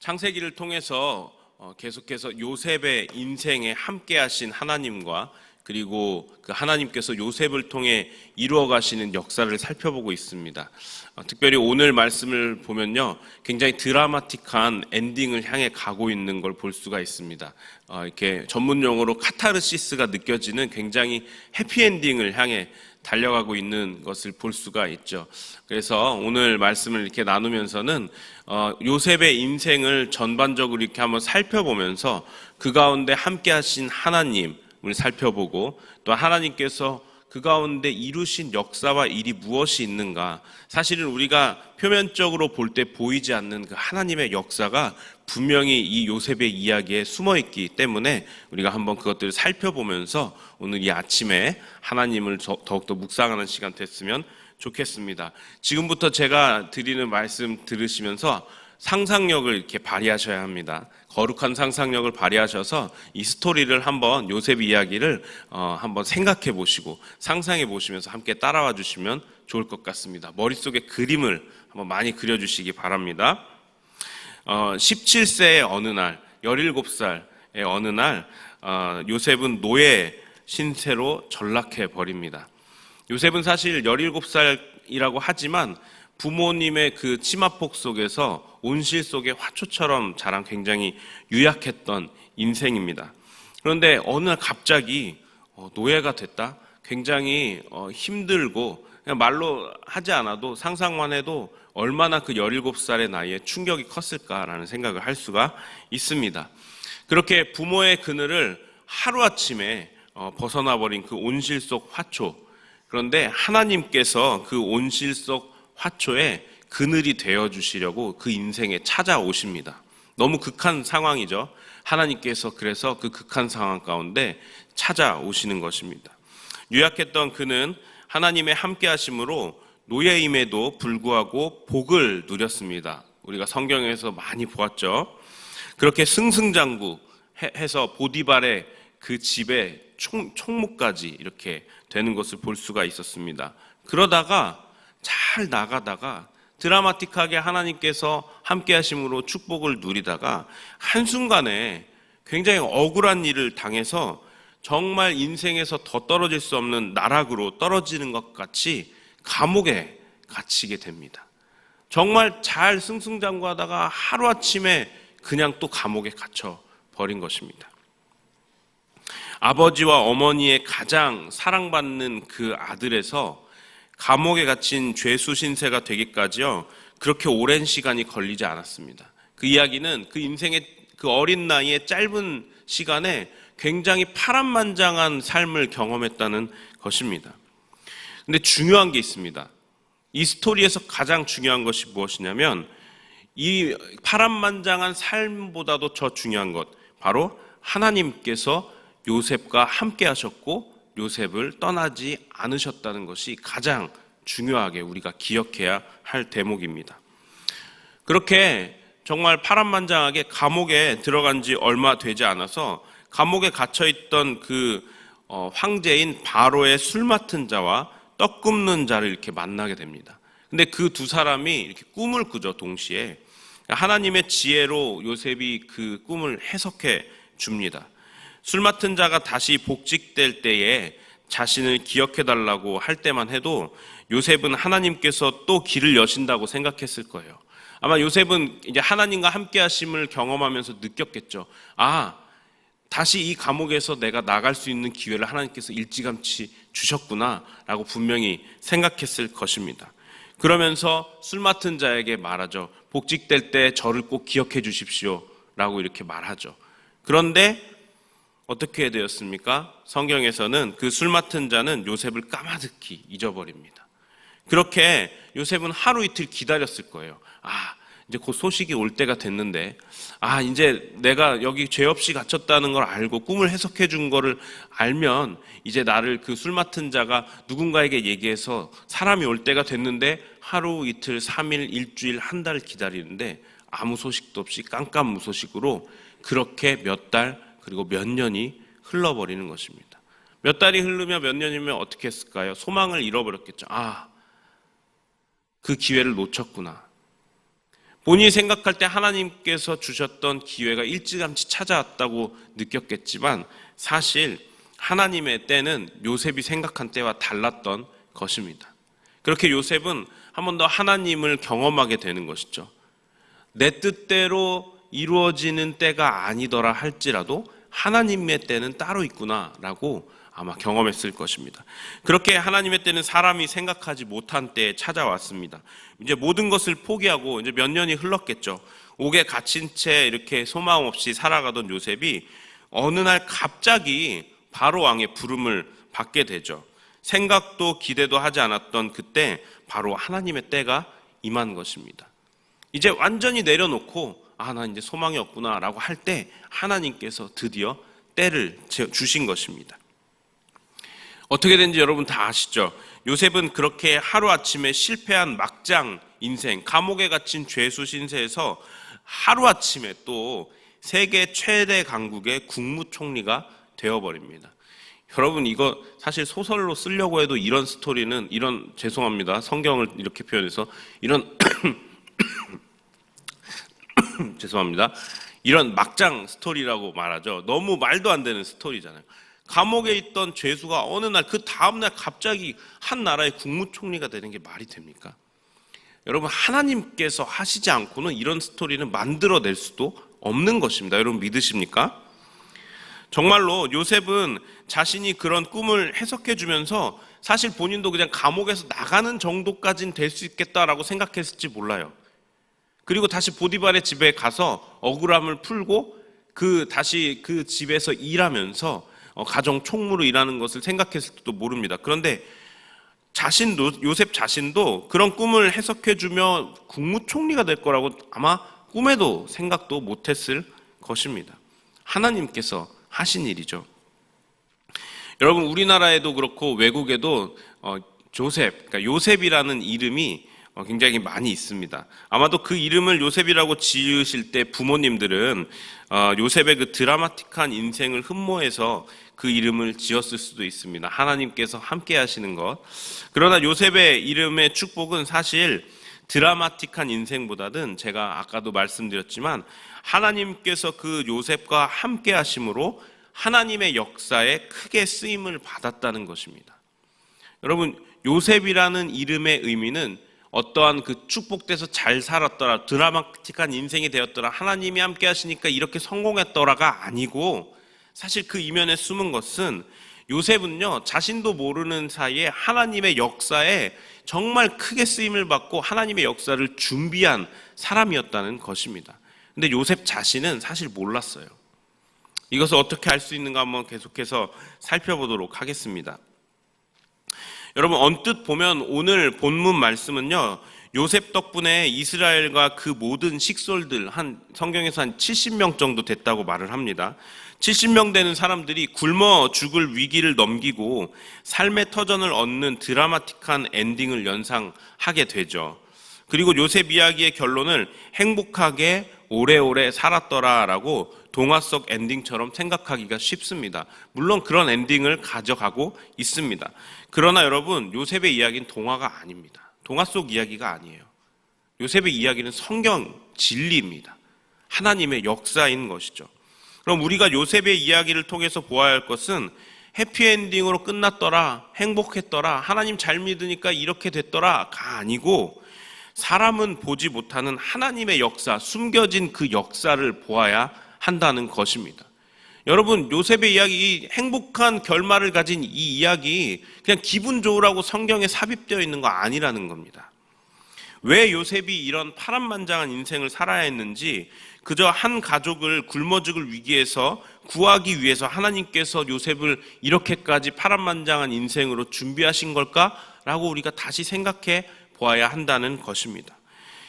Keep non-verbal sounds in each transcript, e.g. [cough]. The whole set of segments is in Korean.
창세기를 통해서 어, 계속해서 요셉의 인생에 함께 하신 하나님과 그리고 그 하나님께서 요셉을 통해 이루어 가시는 역사를 살펴보고 있습니다. 어, 특별히 오늘 말씀을 보면요, 굉장히 드라마틱한 엔딩을 향해 가고 있는 걸 볼 수가 있습니다. 어, 이렇게 전문 용어로 카타르시스가 느껴지는 굉장히 해피엔딩을 향해 달려가고 있는 것을 볼 수가 있죠. 그래서 오늘 말씀을 이렇게 나누면서는 어, 요셉의 인생을 전반적으로 이렇게 한번 살펴보면서 그 가운데 함께 하신 하나님을 살펴보고 또 하나님께서 그 가운데 이루신 역사와 일이 무엇이 있는가. 사실은 우리가 표면적으로 볼 때 보이지 않는 그 하나님의 역사가 분명히 이 요셉의 이야기에 숨어 있기 때문에 우리가 한번 그것들을 살펴보면서 오늘 이 아침에 하나님을 더- 더욱더 묵상하는 시간 됐으면 좋겠습니다. 지금부터 제가 드리는 말씀 들으시면서 상상력을 이렇게 발휘하셔야 합니다. 거룩한 상상력을 발휘하셔서 이 스토리를 한번 요셉 이야기를 어, 한번 생각해 보시고 상상해 보시면서 함께 따라와 주시면 좋을 것 같습니다. 머릿속에 그림을 한번 많이 그려 주시기 바랍니다. 어, 17세의 어느 날, 17살의 어느 날, 어, 요셉은 노예 신세로 전락해 버립니다. 요셉은 사실 17살이라고 하지만 부모님의 그 치마폭 속에서 온실 속의 화초처럼 자란 굉장히 유약했던 인생입니다. 그런데 어느 날 갑자기 어, 노예가 됐다? 굉장히 어, 힘들고 그냥 말로 하지 않아도 상상만 해도 얼마나 그 17살의 나이에 충격이 컸을까라는 생각을 할 수가 있습니다. 그렇게 부모의 그늘을 하루아침에 어, 벗어나 버린 그 온실 속 화초. 그런데 하나님께서 그 온실 속 화초에 그늘이 되어 주시려고 그 인생에 찾아오십니다. 너무 극한 상황이죠. 하나님께서 그래서 그 극한 상황 가운데 찾아오시는 것입니다. 유약했던 그는 하나님의 함께 하심으로 노예임에도 불구하고 복을 누렸습니다. 우리가 성경에서 많이 보았죠. 그렇게 승승장구 해- 해서 보디발의 그 집에 총, 총무까지 이렇게 되는 것을 볼 수가 있었습니다. 그러다가 잘 나가다가 드라마틱하게 하나님께서 함께 하심으로 축복을 누리다가 한순간에 굉장히 억울한 일을 당해서 정말 인생에서 더 떨어질 수 없는 나락으로 떨어지는 것 같이 감옥에 갇히게 됩니다. 정말 잘 승승장구하다가 하루아침에 그냥 또 감옥에 갇혀 버린 것입니다. 아버지와 어머니의 가장 사랑받는 그 아들에서 감옥에 갇힌 죄수 신세가 되기까지요. 그렇게 오랜 시간이 걸리지 않았습니다. 그 이야기는 그 인생의 그 어린 나이에 짧은 시간에 굉장히 파란만장한 삶을 경험했다는 것입니다. 근데 중요한 게 있습니다. 이 스토리에서 가장 중요한 것이 무엇이냐면 이 파란만장한 삶보다도 더 중요한 것 바로 하나님께서 요셉과 함께 하셨고 요셉을 떠나지 않으셨다는 것이 가장 중요하게 우리가 기억해야 할 대목입니다. 그렇게 정말 파란만장하게 감옥에 들어간 지 얼마 되지 않아서 감옥에 갇혀 있던 그 어, 황제인 바로의 술 맡은 자와 떡 굽는 자를 이렇게 만나게 됩니다. 근데 그 두 사람이 이렇게 꿈을 꾸죠, 동시에. 하나님의 지혜로 요셉이 그 꿈을 해석해 줍니다. 술 맡은 자가 다시 복직될 때에 자신을 기억해 달라고 할 때만 해도 요셉은 하나님께서 또 길을 여신다고 생각했을 거예요. 아마 요셉은 이제 하나님과 함께 하심을 경험하면서 느꼈겠죠. 아, 다시 이 감옥에서 내가 나갈 수 있는 기회를 하나님께서 일찌감치 주셨구나라고 분명히 생각했을 것입니다. 그러면서 술 맡은 자에게 말하죠. 복직될 때 저를 꼭 기억해 주십시오 라고 이렇게 말하죠. 그런데 어떻게 되었습니까? 성경에서는 그 술 맡은 자는 요셉을 까마득히 잊어버립니다. 그렇게 요셉은 하루 이틀 기다렸을 거예요. 아, 이제 곧 소식이 올 때가 됐는데, 아, 이제 내가 여기 죄 없이 갇혔다는 걸 알고 꿈을 해석해 준 거를 알면, 이제 나를 그 술 맡은 자가 누군가에게 얘기해서 사람이 올 때가 됐는데, 하루 이틀, 삼일 일주일, 한 달 기다리는데, 아무 소식도 없이 깜깜무소식으로 그렇게 몇 달, 그리고 몇 년이 흘러버리는 것입니다. 몇 달이 흐르면 몇 년이면 어떻게 했을까요? 소망을 잃어버렸겠죠. 아, 그 기회를 놓쳤구나. 본인이 생각할 때 하나님께서 주셨던 기회가 일찌감치 찾아왔다고 느꼈겠지만 사실 하나님의 때는 요셉이 생각한 때와 달랐던 것입니다. 그렇게 요셉은 한 번 더 하나님을 경험하게 되는 것이죠. 내 뜻대로 이루어지는 때가 아니더라 할지라도 하나님의 때는 따로 있구나라고 아마 경험했을 것입니다. 그렇게 하나님의 때는 사람이 생각하지 못한 때에 찾아왔습니다. 이제 모든 것을 포기하고 이제 몇 년이 흘렀겠죠. 옥에 갇힌 채 이렇게 소망 없이 살아가던 요셉이 어느 날 갑자기 바로 왕의 부름을 받게 되죠. 생각도 기대도 하지 않았던 그때 바로 하나님의 때가 임한 것입니다. 이제 완전히 내려놓고 아, 나 이제 소망이 없구나라고 할 때 하나님께서 드디어 때를 주신 것입니다. 어떻게 된지 여러분 다 아시죠? 요셉은 그렇게 하루아침에 실패한 막장 인생, 감옥에 갇힌 죄수 신세에서 하루아침에 또 세계 최대 강국의 국무총리가 되어버립니다. 여러분 이거 사실 소설로 쓰려고 해도 이런 스토리는 이런 죄송합니다. 성경을 이렇게 표현해서 이런 [coughs] 죄송합니다. 이런 막장 스토리라고 말하죠. 너무 말도 안 되는 스토리잖아요. 감옥에 있던 죄수가 어느 날 그 다음 날 갑자기 한 나라의 국무총리가 되는 게 말이 됩니까? 여러분 하나님께서 하시지 않고는 이런 스토리는 만들어낼 수도 없는 것입니다. 여러분 믿으십니까? 정말로 요셉은 자신이 그런 꿈을 해석해 주면서 사실 본인도 그냥 감옥에서 나가는 정도까지는 될수 있겠다라고 생각했을지 몰라요. 그리고 다시 보디발의 집에 가서 억울함을 풀고 그 다시 그 집에서 일하면서 어, 가정 총무로 일하는 것을 생각했을지도 모릅니다. 그런데 자신도 요셉 자신도 그런 꿈을 해석해 주며 국무총리가 될 거라고 아마 꿈에도 생각도 못했을 것입니다. 하나님께서 하신 일이죠. 여러분 우리나라에도 그렇고 외국에도 어, 조셉, 그러니까 요셉이라는 이름이 어, 굉장히 많이 있습니다. 아마도 그 이름을 요셉이라고 지으실 때 부모님들은 어, 요셉의 그 드라마틱한 인생을 흠모해서 그 이름을 지었을 수도 있습니다. 하나님께서 함께 하시는 것. 그러나 요셉의 이름의 축복은 사실 드라마틱한 인생보다는 제가 아까도 말씀드렸지만 하나님께서 그 요셉과 함께 하심으로 하나님의 역사에 크게 쓰임을 받았다는 것입니다. 여러분, 요셉이라는 이름의 의미는 어떠한 그 축복돼서 잘 살았더라, 드라마틱한 인생이 되었더라, 하나님이 함께 하시니까 이렇게 성공했더라가 아니고 사실 그 이면에 숨은 것은 요셉은요, 자신도 모르는 사이에 하나님의 역사에 정말 크게 쓰임을 받고 하나님의 역사를 준비한 사람이었다는 것입니다. 근데 요셉 자신은 사실 몰랐어요. 이것을 어떻게 할수 있는가 한번 계속해서 살펴보도록 하겠습니다. 여러분 언뜻 보면 오늘 본문 말씀은요. 요셉 덕분에 이스라엘과 그 모든 식솔들 한 성경에서 한 70명 정도 됐다고 말을 합니다. 70명 되는 사람들이 굶어 죽을 위기를 넘기고 삶의 터전을 얻는 드라마틱한 엔딩을 연상하게 되죠. 그리고 요셉 이야기의 결론을 행복하게 오래오래 살았더라라고 동화 속 엔딩처럼 생각하기가 쉽습니다. 물론 그런 엔딩을 가져가고 있습니다. 그러나 여러분, 요셉의 이야기는 동화가 아닙니다. 동화 속 이야기가 아니에요. 요셉의 이야기는 성경 진리입니다. 하나님의 역사인 것이죠. 그럼 우리가 요셉의 이야기를 통해서 보아야 할 것은 해피엔딩으로 끝났더라, 행복했더라, 하나님 잘 믿으니까 이렇게 됐더라가 아니고 사람은 보지 못하는 하나님의 역사, 숨겨진 그 역사를 보아야 한다는 것입니다. 여러분, 요셉의 이야기, 행복한 결말을 가진 이 이야기, 그냥 기분 좋으라고 성경에 삽입되어 있는 거 아니라는 겁니다. 왜 요셉이 이런 파란만장한 인생을 살아야 했는지, 그저 한 가족을 굶어 죽을 위기에서 구하기 위해서 하나님께서 요셉을 이렇게까지 파란만장한 인생으로 준비하신 걸까라고 우리가 다시 생각해 보아야 한다는 것입니다.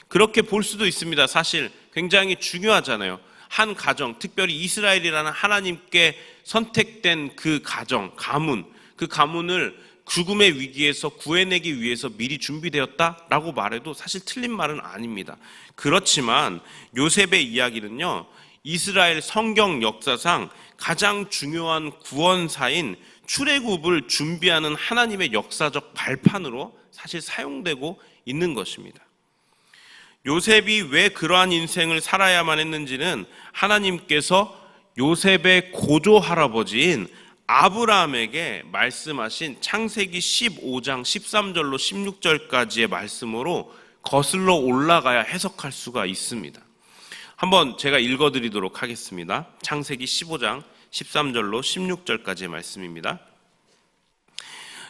그렇게 볼 수도 있습니다. 사실 굉장히 중요하잖아요. 한 가정, 특별히 이스라엘이라는 하나님께 선택된 그 가정, 가문, 그 가문을 죽음의 위기에서 구해내기 위해서 미리 준비되었다라고 말해도 사실 틀린 말은 아닙니다. 그렇지만 요셉의 이야기는요, 이스라엘 성경 역사상 가장 중요한 구원사인 출애굽을 준비하는 하나님의 역사적 발판으로 사실 사용되고 있는 것입니다. 요셉이 왜 그러한 인생을 살아야만 했는지는 하나님께서 요셉의 고조 할아버지인 아브라함에게 말씀하신 창세기 15장 13절로 16절까지의 말씀으로 거슬러 올라가야 해석할 수가 있습니다. 한번 제가 읽어 드리도록 하겠습니다. 창세기 15장 13절로 16절까지의 말씀입니다.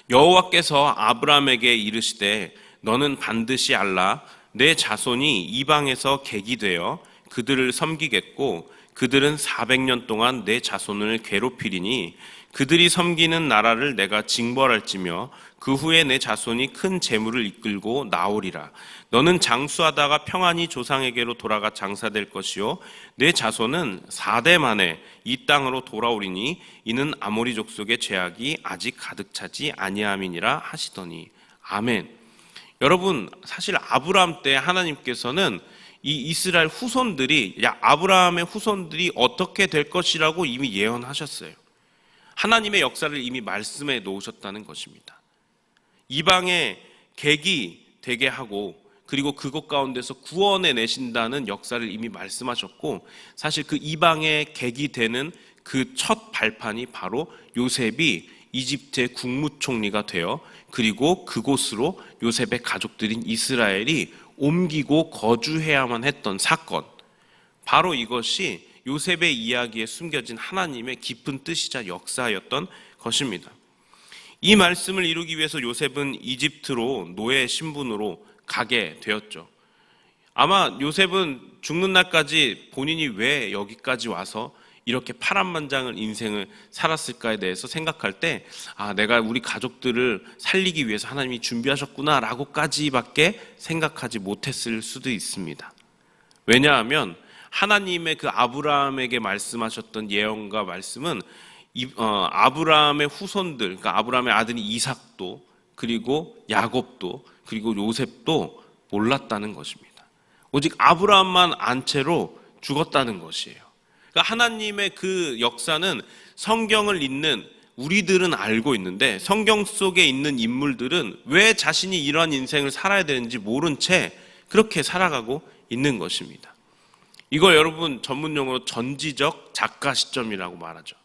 여호와께서 아브라함에게 이르시되 너는 반드시 알라 내 자손이 이방에서 객이 되어 그들을 섬기겠고 그들은 400년 동안 내 자손을 괴롭히리니 그들이 섬기는 나라를 내가 징벌할지며 그 후에 내 자손이 큰 재물을 이끌고 나오리라. 너는 장수하다가 평안히 조상에게로 돌아가 장사될 것이요 내 자손은 4대 만에 이 땅으로 돌아오리니 이는 아모리 족속의 죄악이 아직 가득 차지 아니함이니라 하시더니 아멘. 여러분 사실 아브라함 때 하나님께서는 이 이스라엘 후손들이 야 아브라함의 후손들이 어떻게 될 것이라고 이미 예언하셨어요. 하나님의 역사를 이미 말씀해 놓으셨다는 것입니다. 이방의 객이 되게 하고 그리고 그것 가운데서 구원해 내신다는 역사를 이미 말씀하셨고 사실 그 이방의 객이 되는 그 첫 발판이 바로 요셉이 이집트의 국무총리가 되어 그리고 그곳으로 요셉의 가족들인 이스라엘이 옮기고 거주해야만 했던 사건. 바로 이것이 요셉의 이야기에 숨겨진 하나님의 깊은 뜻이자 역사였던 것입니다. 이 말씀을 이루기 위해서 요셉은 이집트로 노예 신분으로 가게 되었죠. 아마 요셉은 죽는 날까지 본인이 왜 여기까지 와서 이렇게 파란만장을 인생을 살았을까에 대해서 생각할 때, 아, 내가 우리 가족들을 살리기 위해서 하나님이 준비하셨구나라고까지밖에 생각하지 못했을 수도 있습니다. 왜냐하면 하나님의 그 아브라함에게 말씀하셨던 예언과 말씀은 이, 어, 아브라함의 후손들, 그러니까 아브라함의 아들이 이삭도 그리고 야곱도 그리고 요셉도 몰랐다는 것입니다. 오직 아브라함만 안 채로 죽었다는 것이에요. 그러니까 하나님의 그 역사는 성경을 읽는 우리들은 알고 있는데 성경 속에 있는 인물들은 왜 자신이 이러한 인생을 살아야 되는지 모른 채 그렇게 살아가고 있는 것입니다. 이걸 여러분 전문 용어로 전지적 작가 시점이라고 말하죠.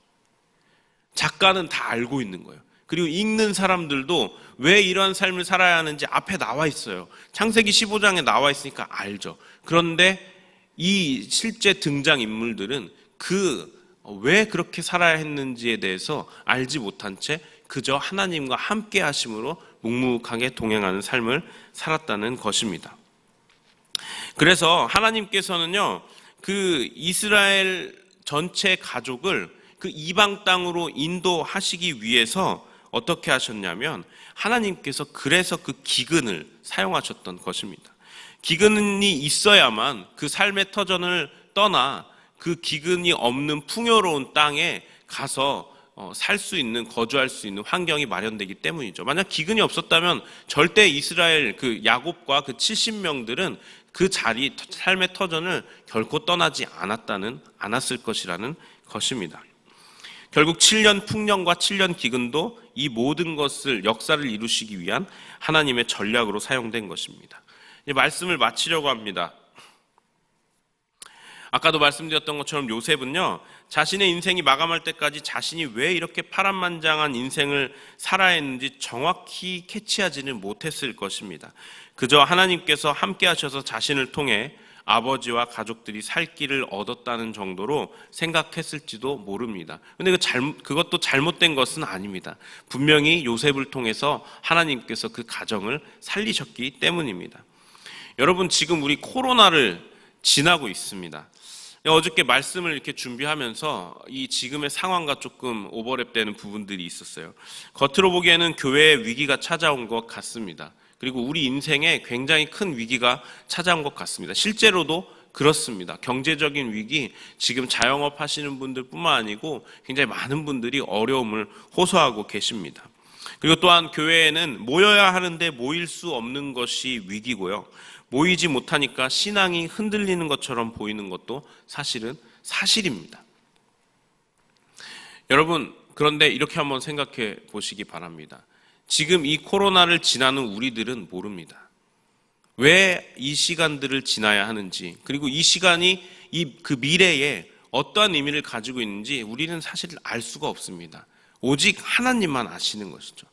작가는 다 알고 있는 거예요. 그리고 읽는 사람들도 왜 이러한 삶을 살아야 하는지 앞에 나와 있어요. 창세기 15장에 나와 있으니까 알죠. 그런데 이 실제 등장 인물들은 그 왜 그렇게 살아야 했는지에 대해서 알지 못한 채 그저 하나님과 함께 하심으로 묵묵하게 동행하는 삶을 살았다는 것입니다. 그래서 하나님께서는요, 그 이스라엘 전체 가족을 그 이방 땅으로 인도하시기 위해서 어떻게 하셨냐면 하나님께서 그래서 그 기근을 사용하셨던 것입니다. 기근이 있어야만 그 삶의 터전을 떠나 그 기근이 없는 풍요로운 땅에 가서 어, 살수 있는 거주할 수 있는 환경이 마련되기 때문이죠. 만약 기근이 없었다면 절대 이스라엘 그 야곱과 그 70명들은 그 자리 삶의 터전을 결코 떠나지 않았다는 않았을 것이라는 것입니다. 결국 7년 풍년과 7년 기근도 이 모든 것을 역사를 이루시기 위한 하나님의 전략으로 사용된 것입니다. 말씀을 마치려고 합니다. 아까도 말씀드렸던 것처럼 요셉은요, 자신의 인생이 마감할 때까지 자신이 왜 이렇게 파란만장한 인생을 살아야 했는지 정확히 캐치하지는 못했을 것입니다. 그저 하나님께서 함께 하셔서 자신을 통해 아버지와 가족들이 살 길을 얻었다는 정도로 생각했을지도 모릅니다. 근데 그 잘못, 그것도 잘못된 것은 아닙니다. 분명히 요셉을 통해서 하나님께서 그 가정을 살리셨기 때문입니다. 여러분, 지금 우리 코로나를 지나고 있습니다. 어저께 말씀을 이렇게 준비하면서 이 지금의 상황과 조금 오버랩되는 부분들이 있었어요. 겉으로 보기에는 교회의 위기가 찾아온 것 같습니다. 그리고 우리 인생에 굉장히 큰 위기가 찾아온 것 같습니다. 실제로도 그렇습니다. 경제적인 위기, 지금 자영업 하시는 분들 뿐만 아니고 굉장히 많은 분들이 어려움을 호소하고 계십니다. 그리고 또한 교회에는 모여야 하는데 모일 수 없는 것이 위기고요. 모이지 못하니까 신앙이 흔들리는 것처럼 보이는 것도 사실은 사실입니다. 여러분, 그런데 이렇게 한번 생각해 보시기 바랍니다. 지금 이 코로나를 지나는 우리들은 모릅니다. 왜 이 시간들을 지나야 하는지, 그리고 이 시간이 이 그 미래에 어떠한 의미를 가지고 있는지 우리는 사실 알 수가 없습니다. 오직 하나님만 아시는 것이죠.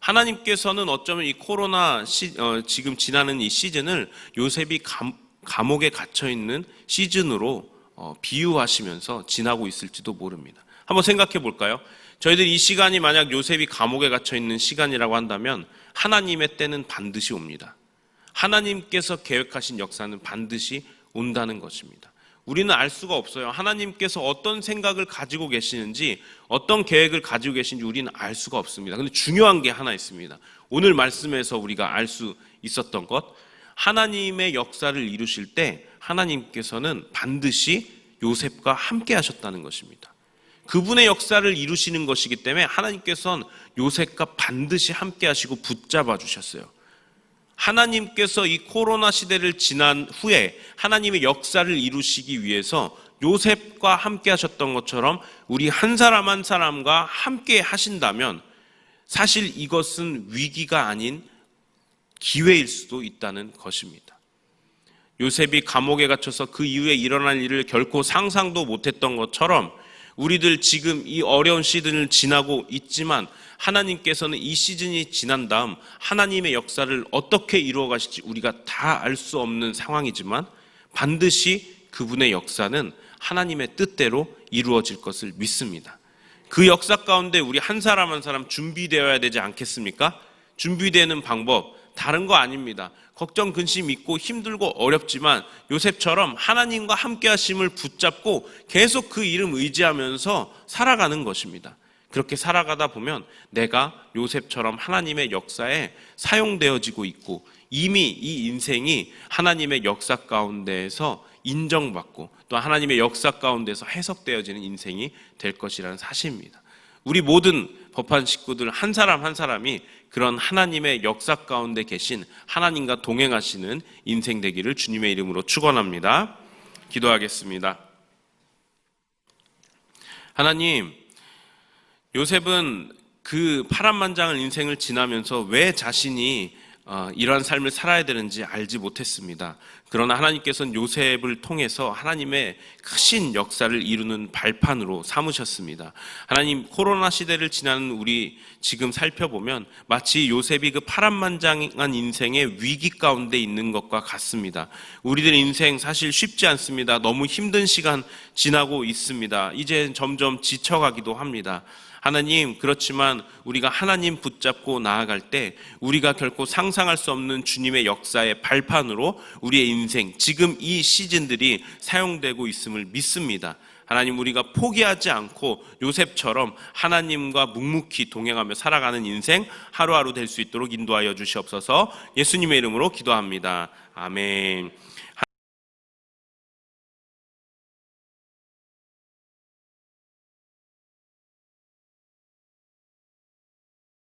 하나님께서는 어쩌면 이 코로나 시, 어, 지금 지나는 이 시즌을 요셉이 감, 감옥에 갇혀 있는 시즌으로 어, 비유하시면서 지나고 있을지도 모릅니다. 한번 생각해 볼까요? 저희들 이 시간이 만약 요셉이 감옥에 갇혀 있는 시간이라고 한다면 하나님의 때는 반드시 옵니다. 하나님께서 계획하신 역사는 반드시 온다는 것입니다. 우리는 알 수가 없어요. 하나님께서 어떤 생각을 가지고 계시는지, 어떤 계획을 가지고 계신지 우리는 알 수가 없습니다. 근데 중요한 게 하나 있습니다. 오늘 말씀에서 우리가 알 수 있었던 것, 하나님의 역사를 이루실 때 하나님께서는 반드시 요셉과 함께 하셨다는 것입니다. 그분의 역사를 이루시는 것이기 때문에 하나님께서는 요셉과 반드시 함께 하시고 붙잡아 주셨어요. 하나님께서 이 코로나 시대를 지난 후에 하나님의 역사를 이루시기 위해서 요셉과 함께 하셨던 것처럼 우리 한 사람 한 사람과 함께 하신다면 사실 이것은 위기가 아닌 기회일 수도 있다는 것입니다. 요셉이 감옥에 갇혀서 그 이후에 일어날 일을 결코 상상도 못했던 것처럼 우리들 지금 이 어려운 시즌을 지나고 있지만 하나님께서는 이 시즌이 지난 다음 하나님의 역사를 어떻게 이루어 가실지 우리가 다 알 수 없는 상황이지만 반드시 그분의 역사는 하나님의 뜻대로 이루어질 것을 믿습니다. 그 역사 가운데 우리 한 사람 한 사람 준비되어야 되지 않겠습니까? 준비되는 방법 다른 거 아닙니다. 걱정 근심 있고 힘들고 어렵지만 요셉처럼 하나님과 함께 하심을 붙잡고 계속 그 이름 의지하면서 살아가는 것입니다. 그렇게 살아가다 보면 내가 요셉처럼 하나님의 역사에 사용되어지고 있고 이미 이 인생이 하나님의 역사 가운데에서 인정받고 또 하나님의 역사 가운데서 해석되어지는 인생이 될 것이라는 사실입니다. 우리 모든 법한 식구들 한 사람 한 사람이 그런 하나님의 역사 가운데 계신 하나님과 동행하시는 인생 되기를 주님의 이름으로 축원합니다. 기도하겠습니다. 하나님, 요셉은 그 파란만장한 인생을 지나면서 왜 자신이 어, 이러한 삶을 살아야 되는지 알지 못했습니다. 그러나 하나님께서는 요셉을 통해서 하나님의 크신 역사를 이루는 발판으로 삼으셨습니다. 하나님 코로나 시대를 지나는 우리 지금 살펴보면 마치 요셉이 그 파란만장한 인생의 위기 가운데 있는 것과 같습니다. 우리들 인생 사실 쉽지 않습니다. 너무 힘든 시간 지나고 있습니다. 이제 점점 지쳐가기도 합니다. 하나님, 그렇지만 우리가 하나님 붙잡고 나아갈 때 우리가 결코 상상할 수 없는 주님의 역사의 발판으로 우리의 인생, 지금 이 시즌들이 사용되고 있음을 믿습니다. 하나님, 우리가 포기하지 않고 요셉처럼 하나님과 묵묵히 동행하며 살아가는 인생 하루하루 될 수 있도록 인도하여 주시옵소서 예수님의 이름으로 기도합니다. 아멘.